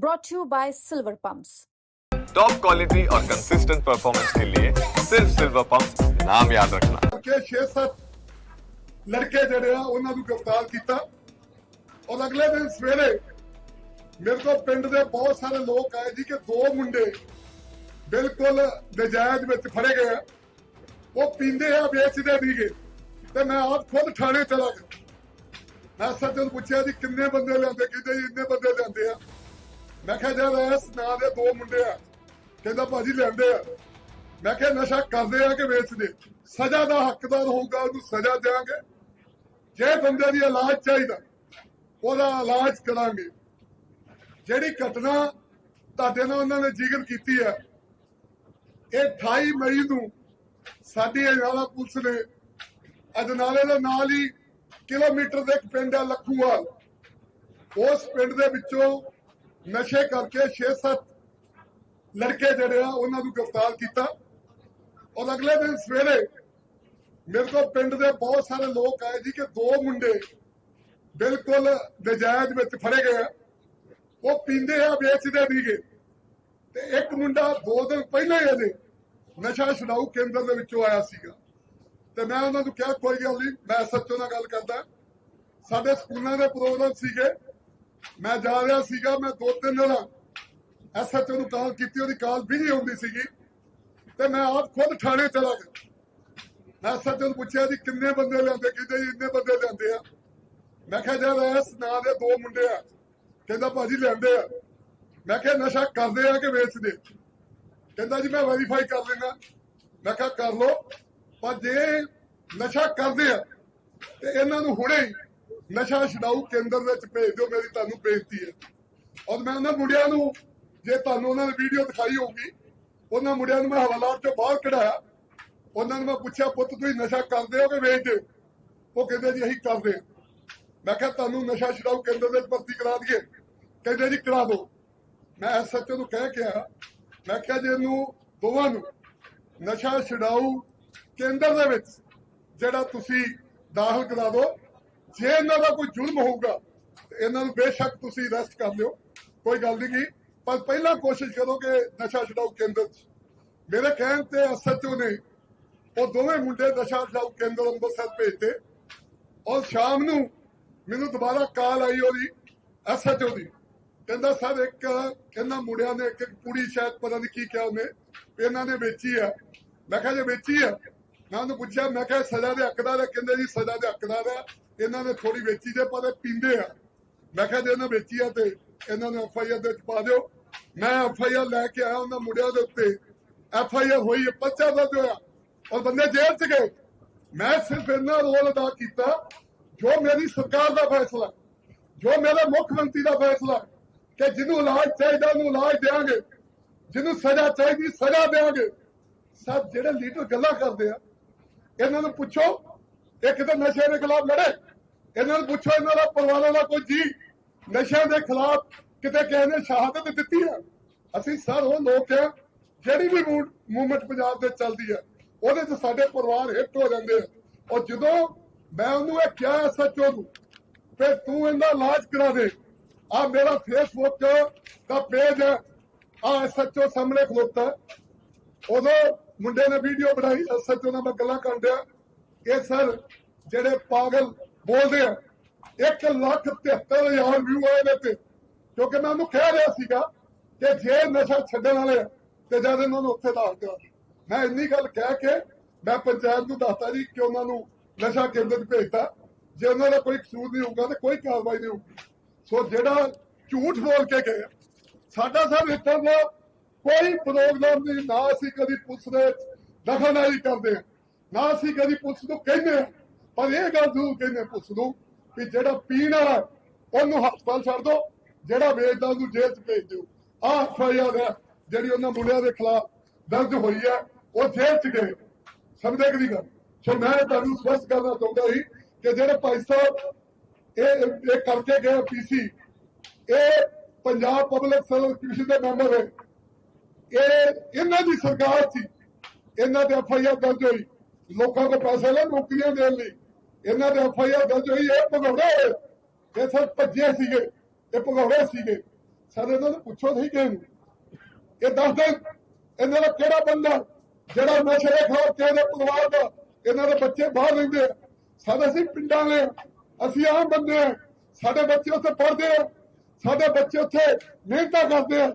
brought to you by Silver Pumps. Top quality और consistent performance के लिए सिर्फ सिल्वर पंप नाम याद रखना ਕਿ 6-7 ਲੜਕੇ ਜਿਹੜੇ ਆ ਉਹਨਾਂ ਨੂੰ ਗ੍ਰਿਫਤਾਰ ਕੀਤਾ ਔਰ ਅਗਲੇ ਦਿਨ ਸਵੇਰੇ ਮੇਰੇ ਕੋਲ ਪਿੰਡ ਦੇ ਬਹੁਤ ਸਾਰੇ ਲੋਕ ਆਏ ਜੀ ਕਿ ਦੋ ਮੁੰਡੇ ਬਿਲਕੁਲ ਨਜਾਇਜ਼ ਵਿੱਚ ਫੜੇ ਗਏ ਆ ਉਹ ਪੀਂਦੇ ਆ ਵੇਚਦੇ ਨਹੀਂਗੇ ਤੇ ਮੈਂ ਆਪ ਖੁਦ ਥਾਣੇ ਚਲਾ ਗਿਆ ਮੈਂ ਸੱਚ ਨੂੰ ਪੁੱਛਿਆ ਜੀ ਕਿੰਨੇ ਬੰਦੇ ਲਿਆਂਦੇ ਕਹਿੰਦੇ ਜੀ ਇੰਨੇ ਬੰਦੇ ਲਿਆਂਦੇ ਆ ਮੈਂ ਕਿਹਾ ਜਦ ਇਸ ਨਾਂ ਦੇ ਦੋ ਮੁੰਡੇ ਆ, ਕਹਿੰਦਾ ਭਾਜੀ ਲਿਆਂਦੇ ਆ। ਮੈਂ ਕਿਹਾ ਨਸ਼ਾ ਕਰਦੇ ਆ ਕਿ ਵੇਚਦੇ? ਸਜ਼ਾ ਦਾ ਹੱਕਦਾਰ ਹੋਊਗਾ, ਉਹਨੂੰ ਸਜ਼ਾ ਦੇਵਾਂਗੇ ਜੇ ਬੰਦੇ ਦੀ ਇਲਾਜ ਚਾਹੀਦਾ, ਉਹਦਾ ਇਲਾਜ ਕਰਾਂਗੇ। ਜਿਹੜੀ ਘਟਨਾ ਤੁਹਾਡੇ ਨਾਲ ਉਹਨਾਂ ਨੇ ਜ਼ਿਕਰ ਕੀਤੀ ਹੈ, ਇਹ 28 ਮਈ ਨੂੰ ਸਾਡੀ ਅਜਨਾਲਾ ਪੁਲਿਸ ਨੇ ਅਜਨਾਲੇ ਦੇ ਨਾਲ ਹੀ ਕਿਲੋਮੀਟਰ ਦੇ ਇੱਕ ਪਿੰਡ ਹੈ ਲੱਖੂਵਾਲ। ਉਸ ਪਿੰਡ ਦੇ ਵਿੱਚੋਂ ਨਸ਼ੇ ਕਰਕੇ 6-7 ਲੜਕੇ ਜਿਹੜੇ ਆ, ਉਹਨਾਂ ਨੂੰ ਗ੍ਰਿਫਤਾਰ ਕੀਤਾ। ਔਰ ਅਗਲੇ ਦਿਨ ਸਵੇਰੇ ਮੇਰੇ ਕੋਲ ਪਿੰਡ ਦੇ ਬਹੁਤ ਸਾਰੇ ਲੋਕ ਆਏ ਜੀ ਕਿ ਦੋ ਮੁੰਡੇ ਬਿਲਕੁਲ ਨਜਾਇਜ਼ ਵਿੱਚ ਫੜੇ ਗਏ ਉਹ ਪੀਂਦੇ ਆ, ਵੇਚਦੇ ਨਹੀਂਗੇ ਤੇ ਇੱਕ ਮੁੰਡਾ ਦੋ ਦਿਨ ਪਹਿਲਾਂ ਹੀ ਇਹਦੇ ਨਸ਼ਾ ਛਡਾਊ ਕੇਂਦਰ ਦੇ ਵਿੱਚੋਂ ਆਇਆ ਸੀਗਾ। ਤੇ ਮੈਂ ਉਹਨਾਂ ਨੂੰ ਕਿਹਾ, ਕੋਈ ਗੱਲ ਨਹੀਂ, ਮੈਂ ਸੱਚੋ ਨਾਲ ਗੱਲ ਕਰਦਾ। ਸਾਡੇ ਸਕੂਲਾਂ ਦੇ ਪ੍ਰੋਗਰਾਮ ਸੀਗੇ। ਮੈਂ ਜਾ ਰਿਹਾ ਸੀਗਾ, ਮੈਂ ਦੋ ਤਿੰਨ ਦਿਨ ਐਸਐਚਓ ਨੂੰ ਕਾਲ ਕੀਤੀ, ਉਹਦੀ ਕਾਲ ਬਿਜ਼ੀ ਹੁੰਦੀ ਸੀਗੀ। ਤੇ ਮੈਂ ਆਪ ਖੁਦ ਥਾਣੇ ਚਲਾ ਗਿਆ। ਮੈਂ ਐਸਐਚਓ ਨੂੰ ਪੁੱਛਿਆ ਜੀ, ਕਿੰਨੇ ਬੰਦੇ ਲਿਆਂਦੇ ਕਹਿੰਦੇ ਜੀ, ਇੰਨੇ ਬੰਦੇ ਲਿਆਂਦੇ ਆ। ਮੈਂ ਕਿਹਾ ਜਦ ਇਸ ਨਾਂ ਦੇ ਦੋ ਮੁੰਡੇ ਆ। ਕਹਿੰਦਾ, ਭਾਜੀ ਲਿਆਂਦੇ ਆ। ਮੈਂ ਕਿਹਾ, ਨਸ਼ਾ ਕਰਦੇ ਆ ਕਿ ਵੇਚਦੇ? ਕਹਿੰਦਾ ਜੀ, ਮੈਂ ਵੈਰੀਫਾਈ ਕਰ ਲੈਣਾ ਮੈਂ ਕਿਹਾ, ਕਰ ਲੋ ਪਰ ਜੇ ਨਸ਼ਾ ਕਰਦੇ ਆ, ਤੇ ਇਹਨਾਂ ਨੂੰ ਹੁਣੇ ਨਸ਼ਾ ਛਡਾਊ ਕੇਂਦਰ ਵਿੱਚ ਭੇਜ ਦਿਓ, ਮੇਰੀ ਤੁਹਾਨੂੰ ਬੇਨਤੀ ਹੈ। ਔਰ ਮੈਂ ਉਹਨਾਂ ਮੁੰਡਿਆਂ ਨੂੰ, ਜੇ ਤੁਹਾਨੂੰ ਉਹਨਾਂ ਨੇ ਵੀਡੀਓ ਦਿਖਾਈ ਹੋਊਗੀ, ਉਹਨਾਂ ਮੁੰਡਿਆਂ ਨੂੰ ਮੈਂ ਹਵਾਲਾਤ ਚੋਂ ਬਾਹਰ ਕਢਾਇਆ। ਉਹਨਾਂ ਨੂੰ ਮੈਂ ਪੁੱਛਿਆ, ਪੁੱਤ, ਤੁਸੀਂ ਨਸ਼ਾ ਕਰਦੇ ਹੋ ਕਿ ਵੇਚਦੇ ਹੋ? ਉਹ ਕਹਿੰਦੇ, ਜੀ, ਅਸੀਂ ਕਰਦੇ ਹਾਂ। ਮੈਂ ਕਿਹਾ, ਤੁਹਾਨੂੰ ਨਸ਼ਾ ਛਡਾਊ ਕੇਂਦਰ ਵਿੱਚ ਭਰਤੀ ਕਰਾ ਦਈਏ। ਕਹਿੰਦੇ, ਜੀ, ਕਰਾ ਦਿਓ। ਮੈਂ ਐਸਐਚਓ ਨੂੰ ਕਹਿ ਕੇ ਆਇਆ। ਮੈਂ ਕਿਹਾ, ਜੇ ਇਹਨੂੰ ਦੋਵਾਂ ਨੂੰ ਨਸ਼ਾ ਛਡਾਊ ਕੇਂਦਰ ਦੇ ਵਿੱਚ, ਜਿਹੜਾ ਤੁਸੀਂ ਦਾਖਲ ਕਰਾ ਦਿਓ ਜੇ ਇਹਨਾਂ ਦਾ ਕੋਈ ਜ਼ੁਲਮ ਹੋਊਗਾ ਇਹਨਾਂ ਨੂੰ ਬੇਸ਼ੱਕ ਤੁਸੀਂ ਅਰੈਸਟ ਕਰ ਲਿਓ, ਕੋਈ ਗੱਲ ਨਹੀਂ ਪਰ ਪਹਿਲਾਂ ਕੋਸ਼ਿਸ਼ ਕਰੋ ਕਿ ਨਸ਼ਾ ਛਡਾਊ ਕੇਂਦਰ ਮੇਰੇ ਕਹਿਣ ਤੇ ਐਸਐਚਓ ਨੇ ਉਹ ਦੋਵੇਂ ਮੁੰਡੇ ਨਸ਼ਾ ਛਡਾਊ ਕੇਂਦਰ ਅੰਮ੍ਰਿਤਸਰ ਭੇਜਤੇ। ਔਰ ਸ਼ਾਮ ਨੂੰ ਮੈਨੂੰ ਦੁਬਾਰਾ ਕਾਲ ਆਈ ਉਹਦੀ ਐਸਐਚਓ ਦੀ। ਕਹਿੰਦਾ, ਸਰ, ਇੱਕ ਕਹਿੰਦਾ ਮੁੰਡਿਆਂ ਨੇ, ਇੱਕ ਕੁੜੀ ਸ਼ਾਇਦ ਪਤਾ ਨਹੀਂ ਕੀ ਕਿਹਾ ਉਹਨੇ, ਵੀ ਇਹਨਾਂ ਨੇ ਵੇਚੀ ਆ। ਮੈਂ ਕਿਹਾ, ਜੇ ਵੇਚੀ ਆ? ਮੈਂ ਉਹਨੂੰ ਪੁੱਛਿਆ, ਮੈਂ ਕਿਹਾ ਸਜ਼ਾ ਦੇ ਹੱਕਦਾਰ ਆ। ਕਹਿੰਦੇ ਜੀ, ਸਜ਼ਾ ਦੇ ਹੱਕਦਾਰ ਆ। ਇਹਨਾਂ ਨੇ ਥੋੜੀ ਵੇਚੀ ਜੇ, ਪਰ ਇਹ ਪੀਂਦੇ ਆ। ਮੈਂ ਕਿਹਾ ਜੇ ਇਹਨਾਂ ਵੇਚੀ ਆ ਤੇ ਇਹਨਾਂ ਨੂੰ ਐਫ ਆਈ ਆਰ ਦੇ ਵਿੱਚ ਪਾ ਦਿਓ। ਮੈਂ ਐਫ ਆਈ ਆਰ ਲੈ ਕੇ ਆਇਆ ਉਹਨਾਂ ਮੁੰਡਿਆਂ ਦੇ ਉੱਤੇ। ਐਫ ਆਈ ਆਰ ਹੋਈ ਹੈ ਪਰਚਾ ਦਰਜ ਹੋਇਆ। ਔਰ ਬੰਦੇ ਜੇਲ੍ਹ ਚ ਗਏ। ਮੈਂ ਸਿਰਫ ਇਹਨਾਂ ਰੋਲ ਅਦਾ ਕੀਤਾ, ਜੋ ਮੇਰੀ ਸਰਕਾਰ ਦਾ ਫੈਸਲਾ, ਜੋ ਮੇਰੇ ਮੁੱਖ ਮੰਤਰੀ ਦਾ ਫੈਸਲਾ, ਕਿ ਜਿਹਨੂੰ ਇਲਾਜ ਚਾਹੀਦਾ, ਉਹਨੂੰ ਇਲਾਜ ਦੇਵਾਂਗੇ ਜਿਹਨੂੰ ਸਜ਼ਾ ਚਾਹੀਦੀ, ਸਜ਼ਾ ਦੇਵਾਂਗੇ ਸਭ ਜਿਹੜੇ ਲੀਡਰ ਗੱਲਾਂ ਕਰਦੇ ਆ, ਇਹਨਾਂ ਨੂੰ ਪੁੱਛੋ। ਇਹ ਕਿਤੇ ਨਸ਼ੇ ਦੇ ਖਿਲਾਫ ਲੜੇ। ਇਹਨਾਂ ਨੂੰ ਪੁੱਛੋ, ਇਹਨਾਂ ਦਾ ਪਰਿਵਾਰਾਂ ਦਾ ਕੋਈ ਜੀ। ਨਸ਼ਿਆਂ ਦੇ ਖਿਲਾਫ ਕਿਤੇ ਕਿਸੇ ਨੇ ਸ਼ਹਾਦਤ ਦਿੱਤੀ ਹੈ ਅਸੀਂ ਸਰ ਉਹ ਲੋਕ ਆ, ਜਿਹੜੀ ਵੀ ਮੂਵਮੈਂਟ ਪੰਜਾਬ ਦੇ ਚੱਲਦੀ ਹੈ ਉਹਦੇ 'ਚ ਸਾਡੇ ਪਰਿਵਾਰ ਹਿੱਟ ਹੋ ਜਾਂਦੇ ਆ। ਔਰ ਜਦੋਂ ਮੈਂ ਉਹਨੂੰ ਇਹ ਕਿਹਾ ਸੱਚੋ ਨੂੰ ਤੇ ਤੂੰ ਇਹਦਾ ਇਲਾਜ ਕਰਾ ਦੇ। ਆ ਮੇਰਾ ਫੇਸਬੁੱਕ ਦਾ ਪੇਜ ਹੈ ਆ ਸੱਚੋ ਸਾਹਮਣੇ ਖਲੋਤਾ। ਉਦੋਂ ਮੁੰਡੇ ਨੇ ਵੀਡੀਓ ਬਣਾਈ ਸੱਚੋ ਨਾਲ ਮੈਂ ਗੱਲਾਂ ਕਰਨ ਡਿਆ। ਇਹ ਸਰ ਜਿਹੜੇ ਪਾਗਲ ਬੋਲਦੇ ਆ 1 ਲੱਖ 73 ਹਜ਼ਾਰ ਵਿਊ ਆਏ ਨੇ ਤੇ, ਕਿਉਂਕਿ ਮੈਂ ਉਹਨੂੰ ਕਹਿ ਰਿਹਾ ਸੀਗਾ ਕਿ ਜੇ ਨਸ਼ਾ ਛੱਡਣ ਵਾਲੇ ਤੇ ਜਦ ਇਹਨਾਂ ਨੂੰ ਉੱਥੇ ਦਾਖ ਦਿਓ। ਮੈਂ ਇੰਨੀ ਗੱਲ ਕਹਿ ਕੇ ਮੈਂ ਪੰਚਾਇਤ ਨੂੰ ਦੱਸਤਾ ਜੀ ਕਿ ਉਹਨਾਂ ਨੂੰ ਨਸ਼ਾ ਕੇਂਦਰ 'ਚ ਭੇਜਤਾ। ਜੇ ਉਹਨਾਂ ਦਾ ਕੋਈ ਕਸੂਰ ਨਹੀਂ ਹੋਊਗਾ ਤੇ ਕੋਈ ਕਾਰਵਾਈ ਨਹੀਂ ਹੋਊਗੀ। ਸੋ ਜਿਹੜਾ ਝੂਠ ਬੋਲ ਕੇ ਗਏ ਸਾਡਾ ਸਰ ਇੱਥੇ ਦਾ ਕੋਈ ਪ੍ਰੋਗਰਾਮ ਨਹੀਂ, ਨਾ ਅਸੀਂ ਕਦੀ ਪੁਲਿਸ ਦੇ ਦਖਲਅੰਦਾਜ਼ੀ ਕਰਦੇ ਹਾਂ ਨਾ ਅਸੀਂ ਕਦੀ ਪੁਲਿਸ ਨੂੰ ਕਹਿੰਦੇ ਹਾਂ, ਪਰ ਇਹ ਗੱਲ ਜ਼ਰੂਰ ਕਹਿੰਦੇ ਪੁਲਿਸ ਨੂੰ ਕਿ ਜਿਹੜਾ ਪੀਣ ਵਾਲਾ ਉਹਨੂੰ ਹਸਪਤਾਲ ਛੱਡ ਦਿਓ, ਜਿਹੜਾ ਵੇਚਦਾ ਉਹਨੂੰ ਜੇਲ੍ਹ 'ਚ ਭੇਜ ਦਿਓ। ਆਹ ਐਫਆਈਆਰ ਹੈ, ਜਿਹੜੀ ਉਹਨਾਂ ਮੁੰਡਿਆਂ ਦੇ ਖਿਲਾਫ ਦਰਜ ਹੋਈ ਹੈ, ਉਹ ਜੇਲ੍ਹ 'ਚ ਗਏ। ਸਮਝਦੇ ਕਿ ਨਹੀਂ ਗੱਲ? ਸੋ ਮੈਂ ਤੁਹਾਨੂੰ ਸਪਸ਼ਟ ਕਰਨਾ ਚਾਹੁੰਦਾ ਸੀ ਕਿ ਜਿਹੜੇ ਭਾਈ ਸਾਹਿਬ ਇਹ ਇਹ ਕਰਕੇ ਗਏ ਪੀਸੀ ਇਹ ਪੰਜਾਬ ਪਬਲਿਕ ਸਰਵਿਸ ਕਮਿਸ਼ਨ ਦੇ ਮੈਂਬਰ ਹੈ। ਇਹ, ਇਹਨਾਂ ਦੀ ਸਰਕਾਰ ਸੀ। ਇਹਨਾਂ ਤੇ ਐਫ ਆਈ ਆਰ ਦਰਜ ਹੋਈ। ਲੋਕਾਂ ਤੋਂ ਪੈਸੇ ਲੈ ਨੌਕਰੀਆਂ ਦੇਣ ਲਈ। ਇਹਨਾਂ ਤੇ ਐਫ ਆਈ ਆਰ ਦਰਜ ਹੋਈ, ਇਹ ਭਗੌੜੇ ਹੋਏ। ਇਹ ਸਭ ਭੱਜੇ ਸੀਗੇ ਇਹ ਭਗੌੜੇ ਸੀਗੇ। ਸਾਡੇ ਇਹਨਾਂ ਨੂੰ ਪੁੱਛੋ ਸਹੀ ਕਿ ਇਹ ਦੱਸ ਦੇ ਇਹਨਾਂ ਦਾ ਕਿਹੜਾ ਬੰਦਾ? ਜਿਹੜਾ ਨਸ਼ੇ ਦੇ ਖਿਲਾਫ ਕਿਸੇ ਦੇ ਪਰਿਵਾਰ ਦਾ, ਇਹਨਾਂ ਦੇ ਬੱਚੇ ਬਾਹਰ ਰਹਿੰਦੇ ਆ। ਸਾਡੇ ਅਸੀਂ ਪਿੰਡਾਂ ਦੇ ਅਸੀਂ ਆਮ ਬੰਦੇ ਆ। ਸਾਡੇ ਬੱਚੇ ਉੱਥੇ ਪੜ੍ਹਦੇ ਆ। ਸਾਡੇ ਬੱਚੇ ਉੱਥੇ ਮਿਹਨਤਾਂ ਕਰਦੇ ਆ।